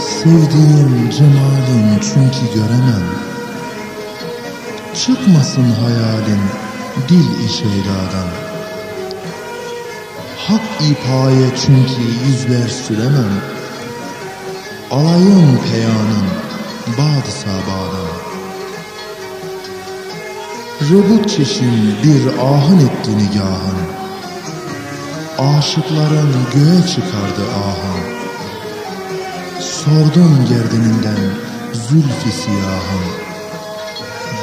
Sevdiğim cemalin çünkü göremem. Çıkmasın hayalin dil işeyladan Hak ipaye çünkü yüzler süremem. Alayım peyanın bad sabadan. Rıbık çeşim bir ahın etti nigahın Aşıkların göğe çıkardı ahın Sordum gerdininden zülfü siyahın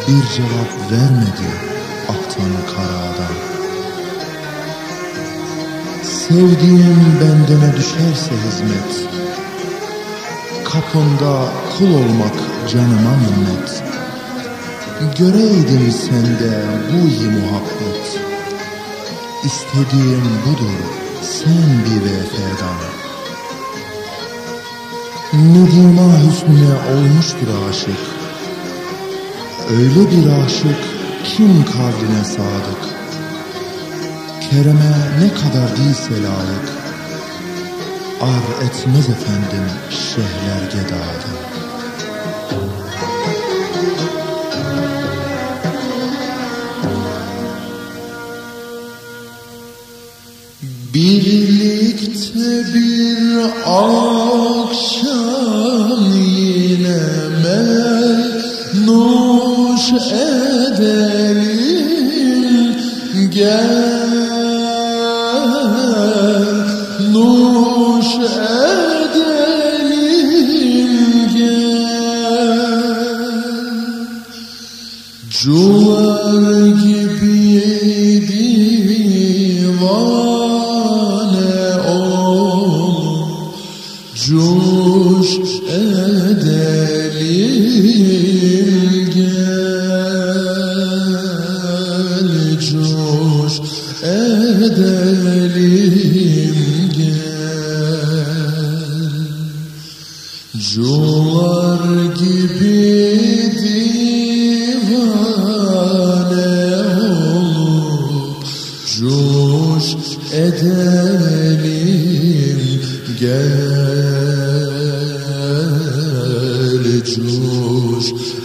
Bir cevap vermedi aktan karadan Sevdiğim bendene düşerse hizmet Kapında kul olmak canıma minnet. Göreydim sende bu iyi muhabbet İstediğim budur sen bir vefadan Nedima hüsnüne olmuştur aşık. Öyle bir aşık kim kavline sadık? Kereme ne kadar değilse layık. Ar etmez efendim şehler gedadan Birlikte bir akşam yine menuş edelim. Gel nuş edelim gel. Cular gibi Cuş edelim gel Cuş edelim gel. Cular gibi divane olup Cuş edelim gel mecruh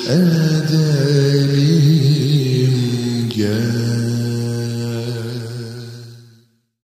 edelim gel.